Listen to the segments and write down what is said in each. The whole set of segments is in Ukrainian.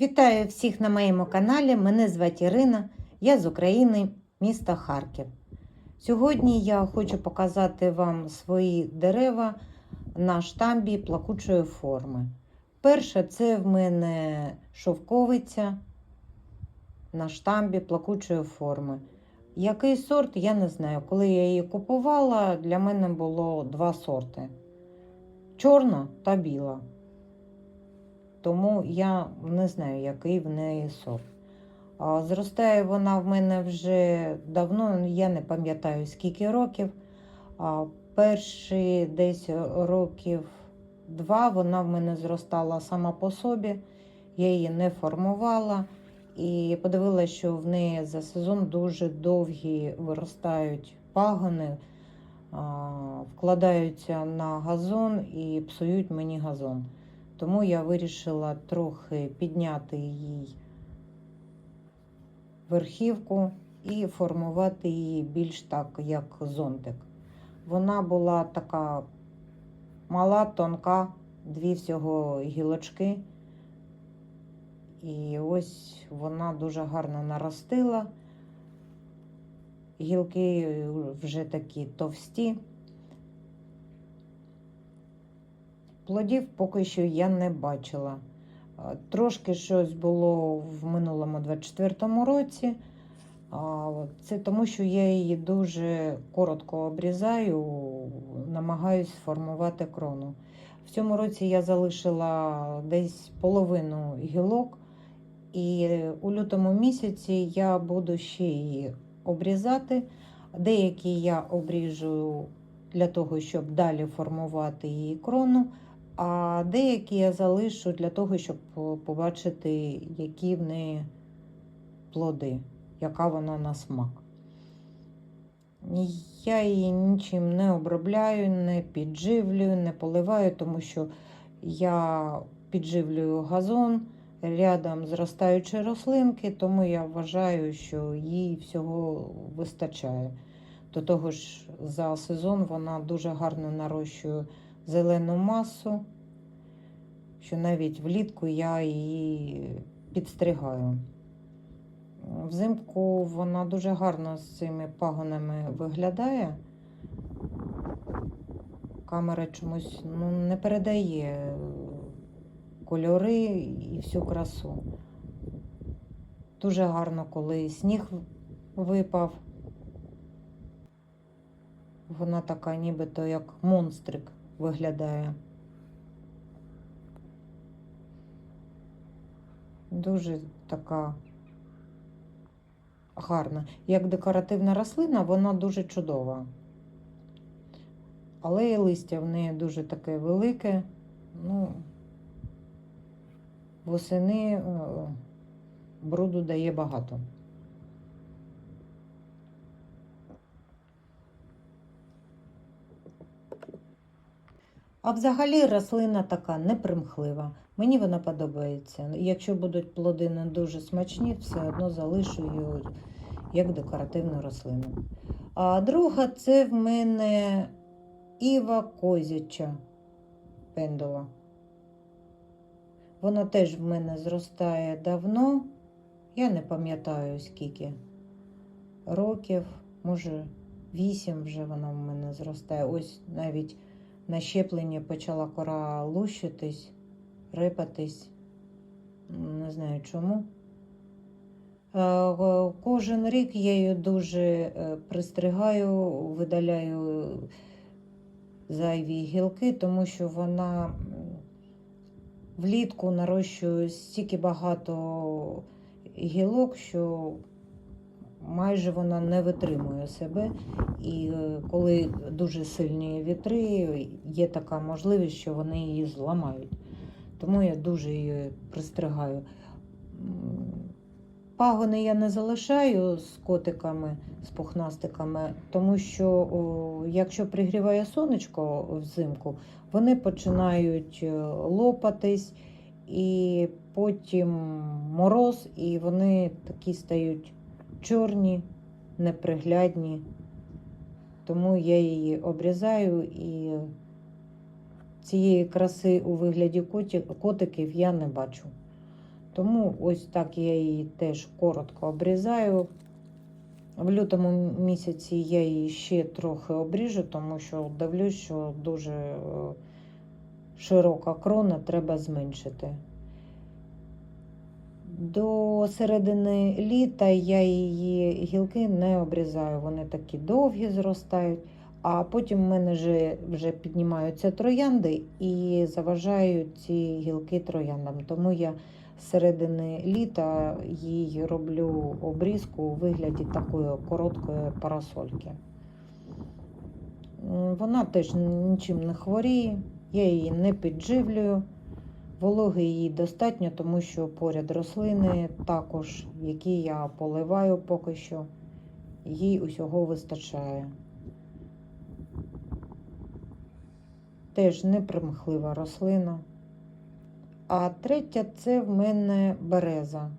Вітаю всіх на моєму каналі. Мене звати Ірина, я з України, міста Харків. Сьогодні я хочу показати вам свої дерева на штамбі плакучої форми. Перше, це в мене шовковиця на штамбі плакучої форми. Який сорт, я не знаю. Коли я її купувала, для мене було два сорти: чорна та біла. Тому я не знаю, який в неї сорт. Зростає вона в мене вже давно, я не пам'ятаю скільки років. Перші десь років два вона в мене зростала сама по собі, я її не формувала. І подивилася, що в неї за сезон дуже довгі виростають пагони, вкладаються на газон і псують мені газон. Тому я вирішила трохи підняти їй верхівку і формувати її більш так, як зонтик. Вона була така мала, тонка, дві всього гілочки. І ось вона дуже гарно наростила. Гілки вже такі товсті. Плодів поки що я не бачила. Трошки щось було в минулому 24-му році. Це тому, що я її дуже коротко обрізаю, намагаюсь сформувати крону. В цьому році я залишила десь половину гілок, і у лютому місяці я буду ще її обрізати. Деякі я обріжу для того, щоб далі формувати її крону. А деякі я залишу для того, щоб побачити, які в неї плоди, яка вона на смак. Я її нічим не обробляю, не підживлюю, не поливаю, тому що я підживлюю газон, рядом зростаючі рослинки, тому я вважаю, що їй всього вистачає. До того ж, за сезон вона дуже гарно нарощує зелену масу, що навіть влітку я її підстригаю. Взимку вона дуже гарно з цими пагонами виглядає. Камера чомусь ну, не передає кольори і всю красу. Дуже гарно, коли сніг випав. Вона така нібито як монстрик виглядає. Дуже така гарна. Як декоративна рослина, вона дуже чудова. Але і листя в неї дуже таке велике. Ну, восени е, бруду дає багато. А взагалі рослина така непримхлива. Мені вона подобається. Якщо будуть плоди не дуже смачні, все одно залишу її як декоративну рослину. А друга це в мене Іва Козяча пендова. Вона теж в мене зростає давно. Я не пам'ятаю скільки років, може, вісім вже вона в мене зростає. Ось навіть на щепленні почала кора лущитись, рипатись. Не знаю чому. Е, Кожен рік я її дуже е, пристригаю, видаляю зайві гілки, тому що вона влітку нарощує стільки багато гілок, що майже вона не витримує себе. І е, коли дуже сильні вітри, є така можливість, що вони її зламають. Тому я дуже її пристригаю. Пагони я не залишаю з котиками, з пухнастиками, тому що о, якщо пригріває сонечко взимку, вони починають е, лопатись, і потім мороз, і вони такі стають чорні, неприглядні. Тому я її обрізаю і цієї краси у вигляді котиків я не бачу. Тому ось так я її теж коротко обрізаю. В лютому місяці я її ще трохи обріжу, тому що дивлюсь, що дуже е, широка крона треба зменшити. До середини літа я її гілки не обрізаю, вони такі довгі зростають, а потім в мене вже, вже піднімаються троянди і заважають ці гілки трояндам. Тому я з середини літа їй роблю обрізку у вигляді такої короткої парасольки. Вона теж нічим не хворіє, я її не підживлюю. Вологи її достатньо, тому що поряд рослини також, які я поливаю поки що, їй усього вистачає. Теж непримхлива рослина. А третя це в мене береза.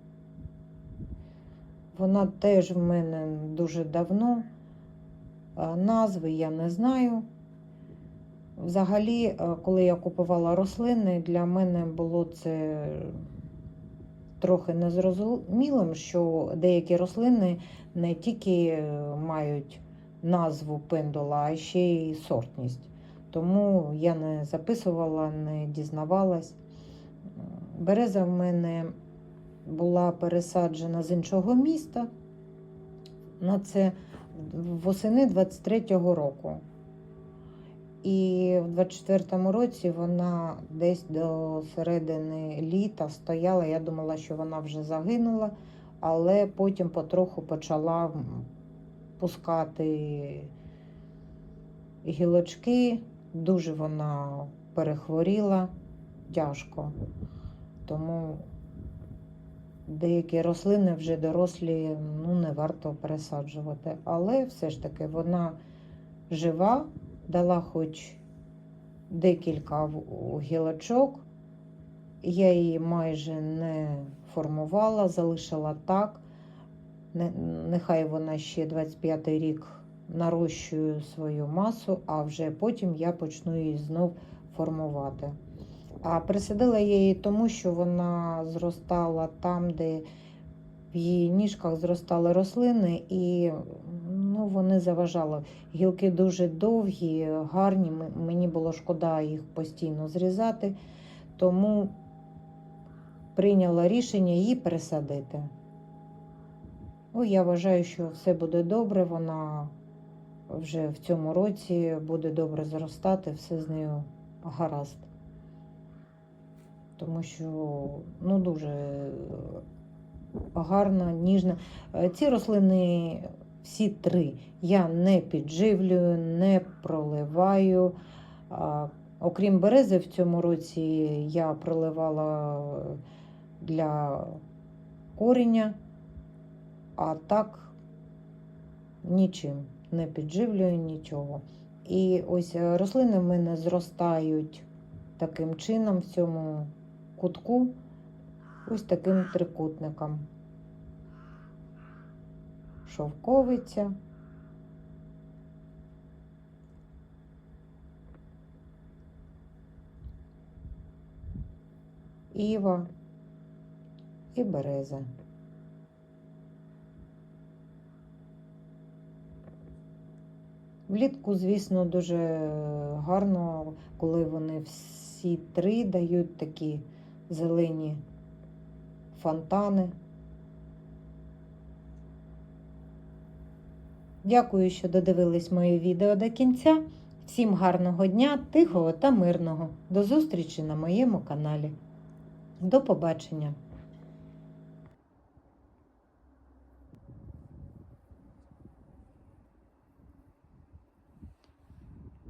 Вона теж в мене дуже давно. Назви я не знаю. Взагалі, е, коли я купувала рослини, для мене було це трохи незрозумілим, що деякі рослини не тільки е, мають назву пендула, а ще й сортність. Тому я не записувала, не дізнавалась. Береза в мене була пересаджена з іншого міста. На це восени 23-го року. І в 24-му році вона десь до середини літа стояла. Я думала, що вона вже загинула, але потім потроху почала пускати гілочки. Дуже вона перехворіла тяжко. Тому деякі рослини вже дорослі, ну не варто пересаджувати. Але все ж таки вона жива, дала хоч декілька гілочок. Я її майже не формувала, залишила так. Нехай вона ще 25 рік нарощує свою масу, а вже потім я почну її знов формувати. А присадила я її тому, що вона зростала там, де в її ніжках зростали рослини, і ну, вони заважали. Гілки дуже довгі, гарні. Мені було шкода їх постійно зрізати, тому прийняла рішення її пересадити. Ну, я вважаю, що все буде добре. Вона вже в цьому році буде добре зростати, все з нею гаразд. Тому що ну, дуже гарна, ніжна. Ці рослини всі три я не підживлюю, не проливаю. Окрім берези, в цьому році я проливала для коріння, а так нічим не підживлюю нічого. І ось е, рослини в мене зростають таким чином в цьому кутку, ось таким трикутником. Шовковиця. Іва і береза. Влітку, звісно, дуже гарно, коли вони всі три дають такі зелені фонтани. Дякую, що додивились моє відео до кінця. Всім гарного дня, тихого та мирного. До зустрічі на моєму каналі. До побачення!